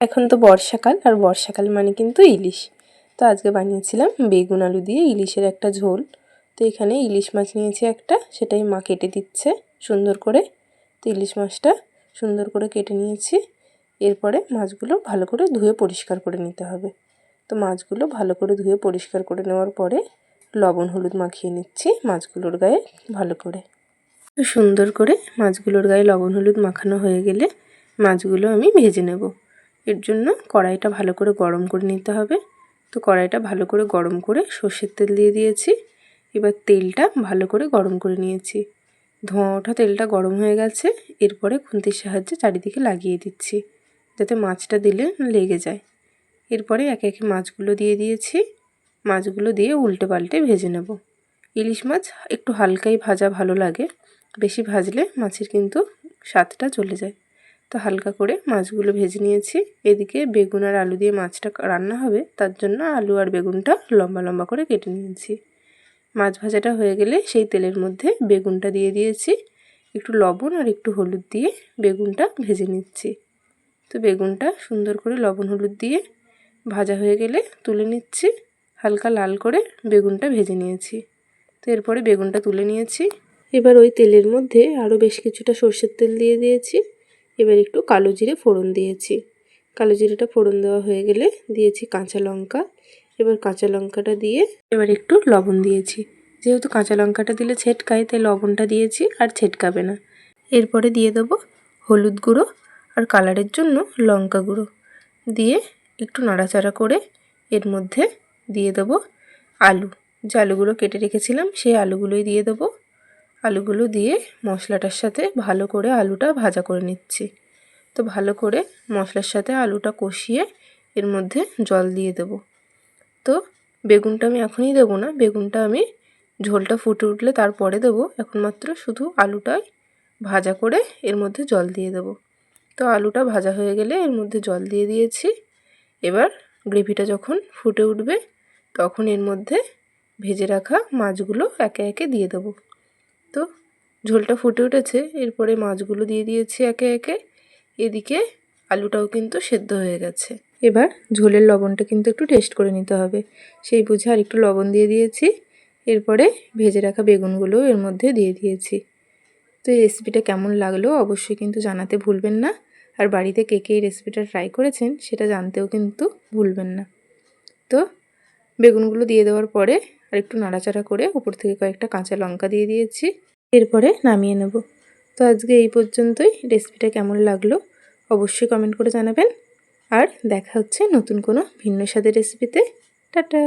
এখন তো বর্ষাকাল, আর বর্ষাকাল মানে কিন্তু ইলিশ। তো আজকে বানিয়েছিলাম বেগুন আলু দিয়ে ইলিশের একটা ঝোল। তো এখানে ইলিশ মাছ নিয়েছি একটা, সেটাই মা কেটে দিচ্ছে সুন্দর করে। তো ইলিশ মাছটা সুন্দর করে কেটে নিয়েছি। এরপরে মাছগুলো ভালো করে ধুয়ে পরিষ্কার করে নিতে হবে। তো মাছগুলো ভালো করে ধুয়ে পরিষ্কার করে নেওয়ার পরে লবণ হলুদ মাখিয়ে নিচ্ছি মাছগুলোর গায়ে ভালো করে। সুন্দর করে মাছগুলোর গায়ে লবণ হলুদ মাখানো হয়ে গেলে মাছগুলো আমি ভেজে নেব। এর জন্য কড়াইটা ভালো করে গরম করে নিতে হবে। তো কড়াইটা ভালো করে গরম করে সর্ষের তেল দিয়ে দিয়েছি। এবার তেলটা ভালো করে গরম করে নিয়েছি। ধোঁয়া ওঠা তেলটা গরম হয়ে গেছে। এরপরে খুন্তির সাহায্যে চারিদিকে লাগিয়ে দিচ্ছি, যাতে মাছটা দিলে লেগে যায়। এরপরে একে একে মাছগুলো দিয়ে দিয়েছি। মাছগুলো দিয়ে উল্টে পাল্টে ভেজে নেব। ইলিশ মাছ একটু হালকাই ভাজা ভালো লাগে। বেশি ভাজলে মাছের কিন্তু স্বাদটা চলে যায়। তো হালকা করে মাছগুলো ভেজে নিয়েছি। এদিকে বেগুন আর আলু দিয়ে মাছটা রান্না হবে, তার জন্য আলু আর বেগুনটা লম্বা লম্বা করে কেটে নিয়েছি। মাছ ভাজাটা হয়ে গেলে সেই তেলের মধ্যে বেগুনটা দিয়ে দিয়েছি, একটু লবণ আর একটু হলুদ দিয়ে বেগুনটা ভেজে নিচ্ছি। তো বেগুনটা সুন্দর করে লবণ হলুদ দিয়ে ভাজা হয়ে গেলে তুলে নিচ্ছি, হালকা লাল করে বেগুনটা ভেজে নিয়েছি। তো এরপরে বেগুনটা তুলে নিয়েছি। এবার ওই তেলের মধ্যে আরও বেশ কিছুটা সর্ষের তেল দিয়ে দিয়েছি। এবার একটু কালো জিরে ফোড়ন দিয়েছি। কালো জিরেটা ফোড়ন দেওয়া হয়ে গেলে দিয়েছি কাঁচা লঙ্কা। এবার কাঁচা লঙ্কাটা দিয়ে এবার একটু লবণ দিয়েছি। যেহেতু কাঁচা লঙ্কাটা দিলে ছেটকায় তাই লবণটা দিয়েছি আর ছেটকাবে না। এরপরে দিয়ে দেবো হলুদ গুঁড়ো আর কালারের জন্য লঙ্কা গুঁড়ো। দিয়ে একটু নাড়াচাড়া করে এর মধ্যে দিয়ে দেবো আলু। যে আলুগুলো কেটে রেখেছিলাম, সেই আলুগুলোই দিয়ে দেবো। আলুগুলো দিয়ে মশলাটার সাথে ভালো করে আলুটা ভাজা করে নিচ্ছি। তো ভালো করে মশলার সাথে আলুটা কষিয়ে এর মধ্যে জল দিয়ে দেবো। তো বেগুনটা আমি এখনই দেবো না, বেগুনটা আমি ঝোলটা ফুটে উঠলে তারপরে দেবো। এখন মাত্র শুধু আলুটাই ভাজা করে এর মধ্যে জল দিয়ে দেবো। তো আলুটা ভাজা হয়ে গেলে এর মধ্যে জল দিয়ে দিয়েছি। এবার গ্রেভিটা যখন ফুটে উঠবে তখন এর মধ্যে ভেজে রাখা মাছগুলো একে একে দিয়ে দেবো। তো ঝোলটা ফুটে উঠেছে, এরপরে মাছগুলো দিয়ে দিয়েছি একে একে। এদিকে আলুটাও কিন্তু সেদ্ধ হয়ে গেছে। এবার ঝোলের লবণটা কিন্তু একটু টেস্ট করে নিতে হবে। সেই বুঝে আর একটু লবণ দিয়ে দিয়েছি। এরপরে ভেজে রাখা বেগুনগুলো এর মধ্যে দিয়ে দিয়েছি। তো এই রেসিপিটা কেমন লাগল অবশ্যই কিন্তু জানাতে ভুলবেন না। আর বাড়িতে কে কে এই রেসিপিটা ট্রাই করেছেন সেটা জানতেও কিন্তু ভুলবেন না। তো বেগুনগুলো দিয়ে দেওয়ার পরে আর একটু নাড়াচাড়া করে উপর থেকে কয়েকটা কাঁচা লঙ্কা দিয়ে দিয়েছি। এরপরে নামিয়ে নেব। তো আজকে এই পর্যন্তই। রেসিপিটা কেমন লাগল অবশ্যই কমেন্ট করে জানাবেন। আর দেখা হচ্ছে নতুন কোনো ভিন্ন স্বাদের রেসিপিতে। টাটা!